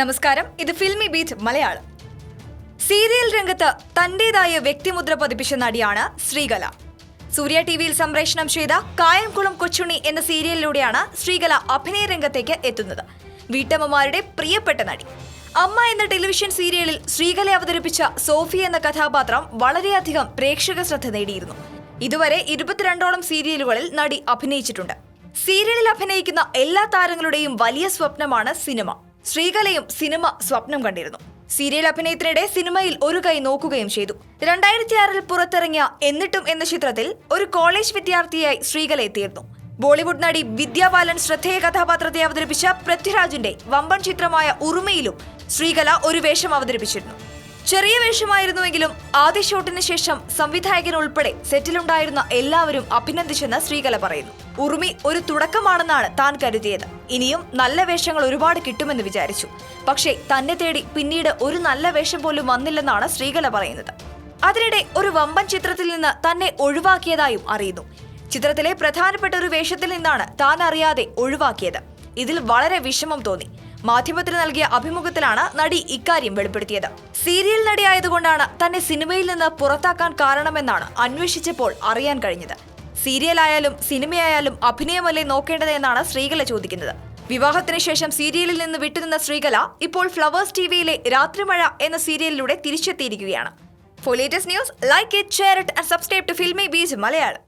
നമസ്കാരം. ഇത് filmy beat Malayalam. Serial രംഗത്ത് തന്റേതായ വ്യക്തിമുദ്ര പതിപ്പിച്ച നടിയാണ് ശ്രീകല. സൂര്യ ടി വിയിൽ സംപ്രേഷണം ചെയ്ത കായംകുളം കൊച്ചുണ്ണി എന്ന സീരിയലിലൂടെയാണ് ശ്രീകല അഭിനയ രംഗത്തേക്ക് എത്തുന്നത്. വീട്ടമ്മമാരുടെ പ്രിയപ്പെട്ട നടി. അമ്മ എന്ന ടെലിവിഷൻ സീരിയലിൽ ശ്രീകല അവതരിപ്പിച്ച സോഫി എന്ന കഥാപാത്രം വളരെയധികം പ്രേക്ഷക ശ്രദ്ധ നേടിയിരുന്നു. ഇതുവരെ ഇരുപത്തിരണ്ടോളം സീരിയലുകളിൽ നടി അഭിനയിച്ചിട്ടുണ്ട്. സീരിയലിൽ അഭിനയിക്കുന്ന എല്ലാ താരങ്ങളുടെയും വലിയ സ്വപ്നമാണ് സിനിമ. ശ്രീകലയും സിനിമ സ്വപ്നം കണ്ടിരുന്നു. സീരിയൽ അഭിനയത്തിനിടെ സിനിമയിൽ ഒരു കൈ നോക്കുകയും ചെയ്തു. രണ്ടായിരത്തി ആറിൽ പുറത്തിറങ്ങിയ എന്നിട്ടും എന്ന ചിത്രത്തിൽ ഒരു കോളേജ് വിദ്യാർത്ഥിയായി ശ്രീകല എത്തിയിരുന്നു. ബോളിവുഡ് നടി വിദ്യാ ബാലൻ ശ്രദ്ധേയ കഥാപാത്രത്തെ അവതരിപ്പിച്ച പൃഥ്വിരാജിന്റെ വമ്പൻ ചിത്രമായ ഉറുമയിലും ശ്രീകല ഒരു വേഷം അവതരിപ്പിച്ചിരുന്നു. ചെറിയ വേഷമായിരുന്നുവെങ്കിലും ആദ്യ ഷോട്ടിന് ശേഷം സംവിധായകൻ ഉൾപ്പെടെ സെറ്റിലുണ്ടായിരുന്ന എല്ലാവരും അഭിനന്ദിച്ചെന്ന് ശ്രീകല പറയുന്നു. ഉറുമി ഒരു തുടക്കമാണെന്നാണ് താൻ കരുതിയത്. ഇനിയും നല്ല വേഷങ്ങൾ ഒരുപാട് കിട്ടുമെന്ന് വിചാരിച്ചു. പക്ഷേ തന്നെ തേടി പിന്നീട് ഒരു നല്ല വേഷം പോലും വന്നില്ലെന്നാണ് ശ്രീകല പറയുന്നത്. അതിനിടെ ഒരു വമ്പൻ ചിത്രത്തിൽ നിന്ന് തന്നെ ഒഴിവാക്കിയതായും അറിയുന്നു. ചിത്രത്തിലെ പ്രധാനപ്പെട്ട ഒരു വേഷത്തിൽ നിന്നാണ് താൻ അറിയാതെ ഒഴിവാക്കിയത്. ഇതിൽ വളരെ വിഷമം തോന്നി. മാധ്യമത്തിന് നൽകിയ അഭിമുഖത്തിലാണ് നടി ഇക്കാര്യം വെളിപ്പെടുത്തിയത്. സീരിയൽ നടിയായതുകൊണ്ടാണ് തന്നെ സിനിമയിൽ നിന്ന് പുറത്താക്കാൻ കാരണമെന്നാണ് അന്വേഷിച്ചപ്പോൾ അറിയാൻ കഴിഞ്ഞത്. സീരിയലായാലും സിനിമയായാലും അഭിനയമല്ലേ നോക്കേണ്ടത് എന്നാണ് ശ്രീകല ചോദിക്കുന്നത്. വിവാഹത്തിന് ശേഷം സീരിയലിൽ നിന്ന് വിട്ടുനിന്ന ശ്രീകല ഇപ്പോൾ ഫ്ലവേഴ്സ് ടിവിയിലെ രാത്രിമഴ എന്ന സീരിയലിലൂടെ തിരിച്ചെത്തിയിരിക്കുകയാണ്. For latest news like it share it and subscribe to Filmibeat Malayalam